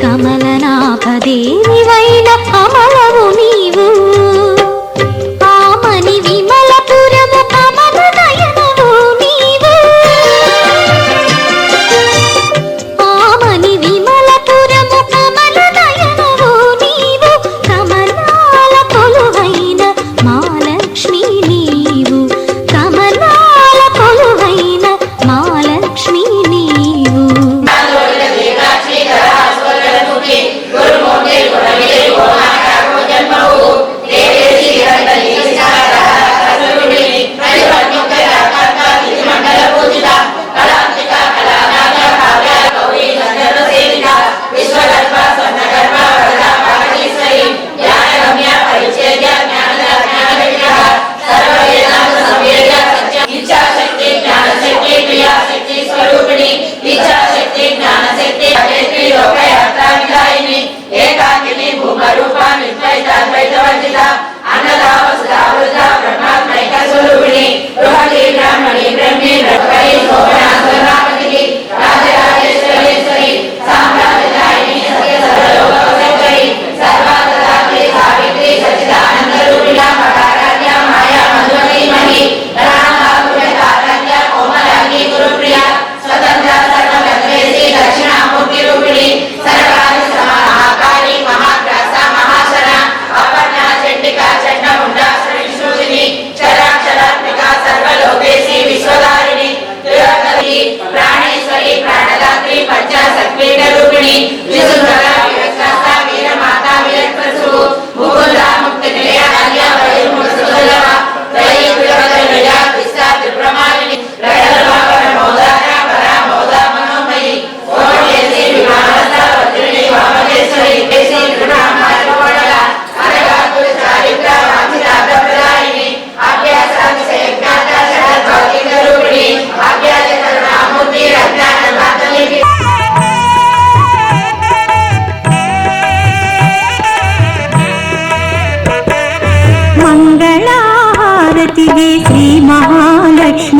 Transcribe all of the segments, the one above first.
Come on.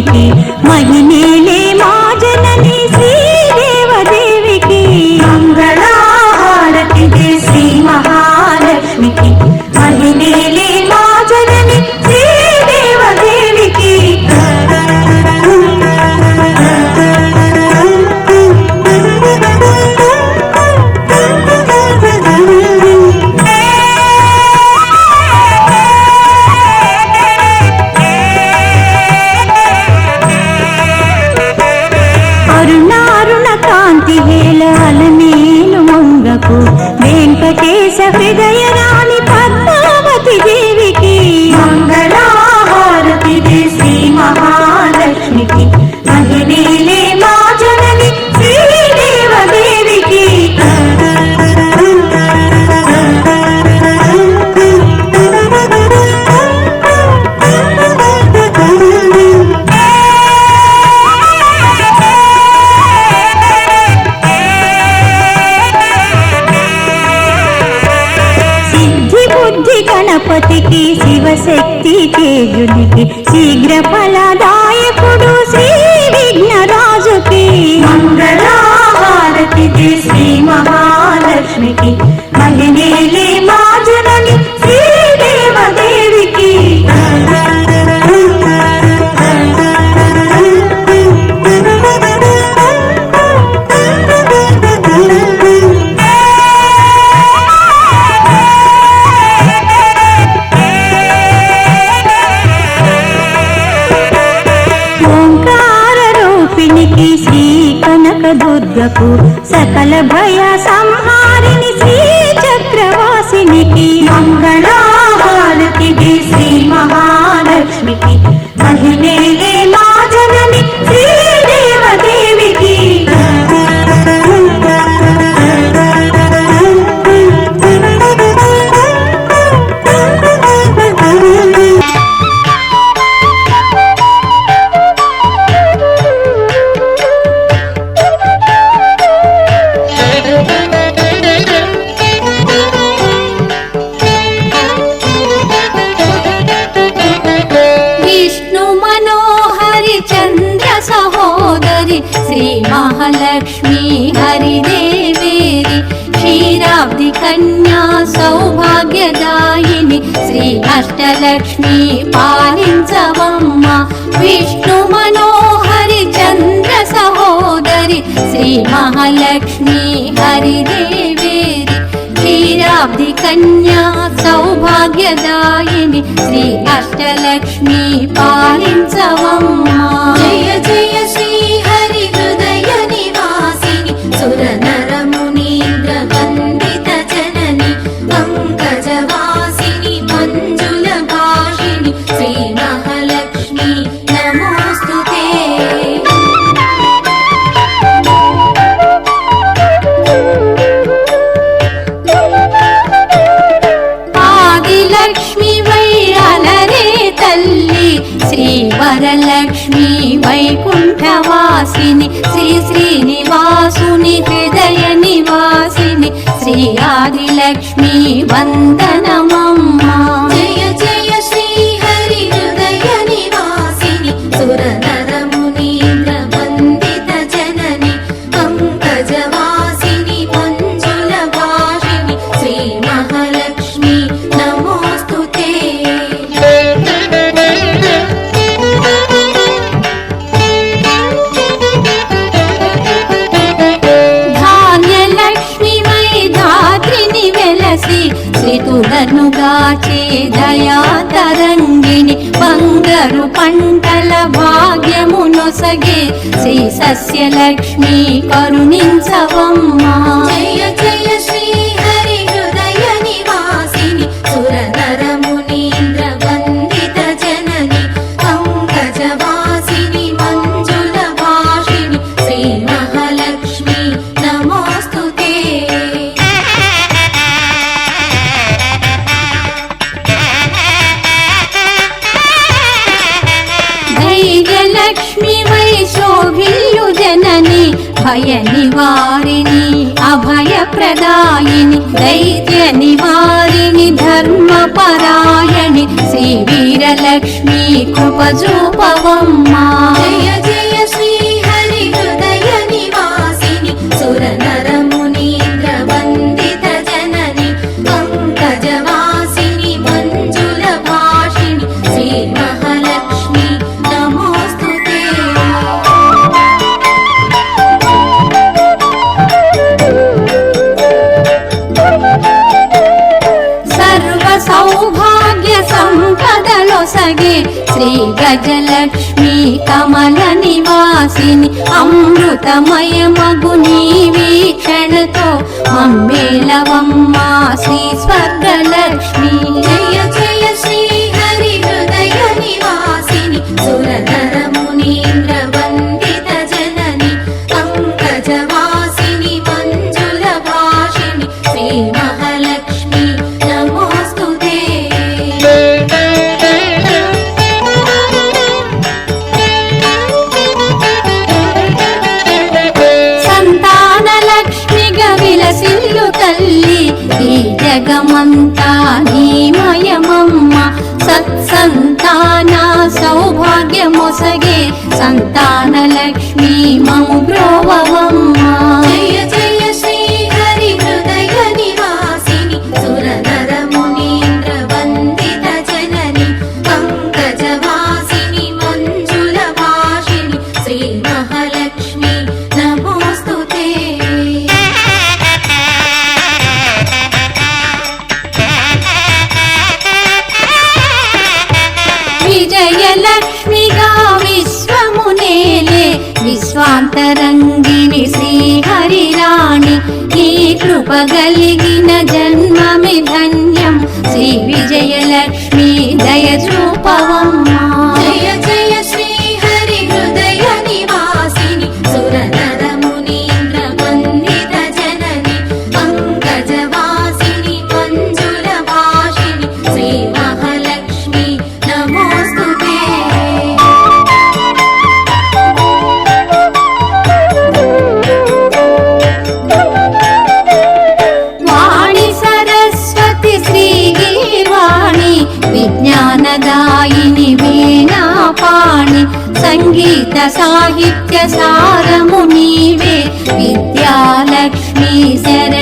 மகிழ்ச்சிக்கு மகிழே శరణ్యా సౌభాగ్యదాయిని శ్రీ అష్టలక్ష్మి పాలించవమ్మ. విష్ణు మనోహరి చంద్ర సహోదరి శ్రీ మహాలక్ష్మి హరిదేవేరి క్షీరాబ్ది కన్యా సౌభాగ్యదాయిని శ్రీ అష్టలక్ష్మి పాలించవమ్మ. జయ జయ శ్రీ పంటలు పంటల భాగ్యమునొసగే శ్రీ సస్యలక్ష్మి కరుణించవమ్మా. అభయ నివారిణి అభయ ప్రదాయిని దైత్య నివారిణి ధర్మ పరాయణి శ్రీ వీరలక్ష్మి కృపజూపవమ్మ జయ జయ శ్రీ హరి హృదయ నివాసిని సురనర తొలగి శ్రీ గజలక్ష్మి కమల నివాసిని అమృతమయ మగు నీ వీక్షణతో మమ్మేలవమ్మ శ్రీ స్వర్గలక్ష్మి. विद्यालक्षी सर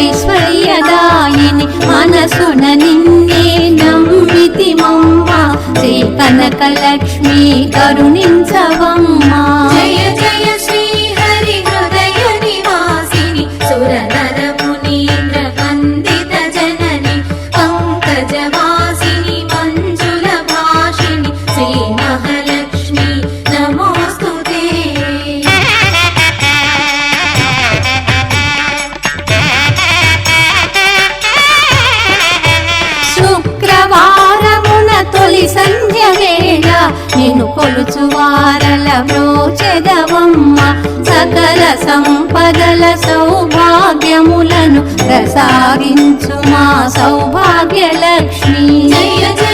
ఐశ్వర్యదాయిని మనసున నిన్నే నమ్మితి మమ్మ శ్రీ కనకలక్ష్మి కరుణించవ తొలి సంధ్య వేళ నేను కొలుచు వారల మ్రోచెదవమ్మ సకల సంపదల సౌభాగ్యములను ప్రసాదించు మా సౌభాగ్యలక్ష్మి. జయ జయ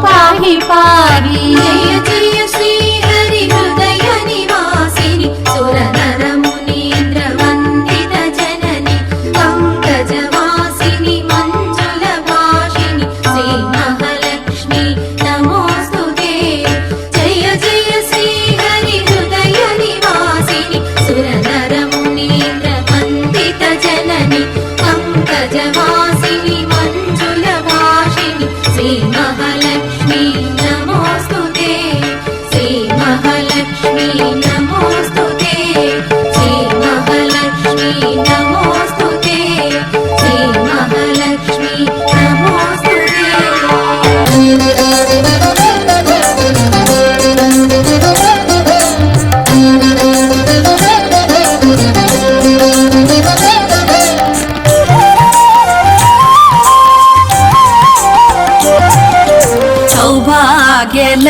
body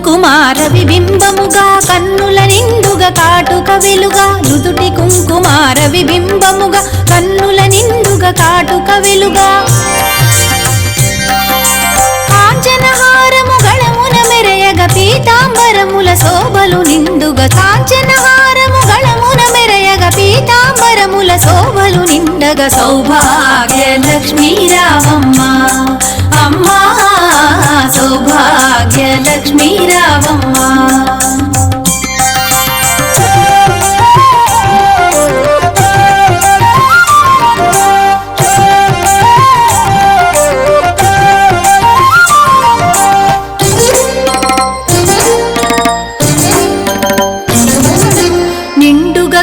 కుంకుమార విబింబముగా కన్నుల నిండుగా కాటుక వెలుగా నుదుటి కుంకుమార విబింబముగా కన్నుల నిండుగా కాటుక వెలుగా. కాంచనహారము గళమున మెరయగ పీతాంబరముల శోభలు నిండుగా. కాంచనహారము గళమున మెరయగ పీతాంబరముల శోభలు నిండగ. సౌభాగ్య లక్ష్మీ రావమ్మ సౌభాగ్య లక్ష్మీ రావమ్మ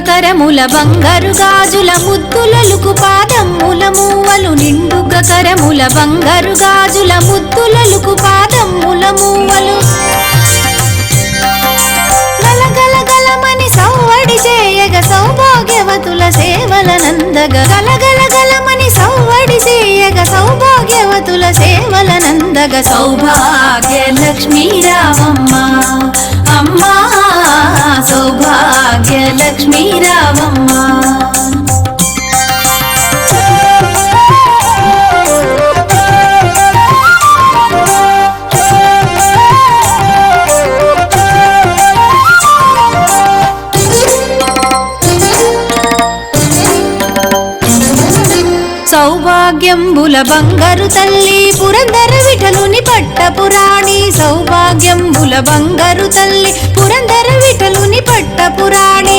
కరముల బంగారు గాజుల ముద్దులలుకు పాదమ్ముల మూవలు. నిండుగా కరముల బంగారు గాజుల ముద్దులలుకు పాదమ్ముల మూవలు గలగల సవ్వడి చేయగ సౌభాగ్యవతుల సేవల నందగ. గలగల సవ్వడి చేయగ సౌభాగ్యవతుల సేవల నందగ. సౌభాగ్య లక్ష్మీ రామమ్మ అమ్మా సౌభాగ్య లక్ష్మీ రామమ్మ సౌభాగ్యంబుల బంగారు తల్లి పురందర విఠలుని పట్టపురాణి సౌభాగ్యంబుల బంగారు తల్లి పురందర విఠలుని పట్టపురాణి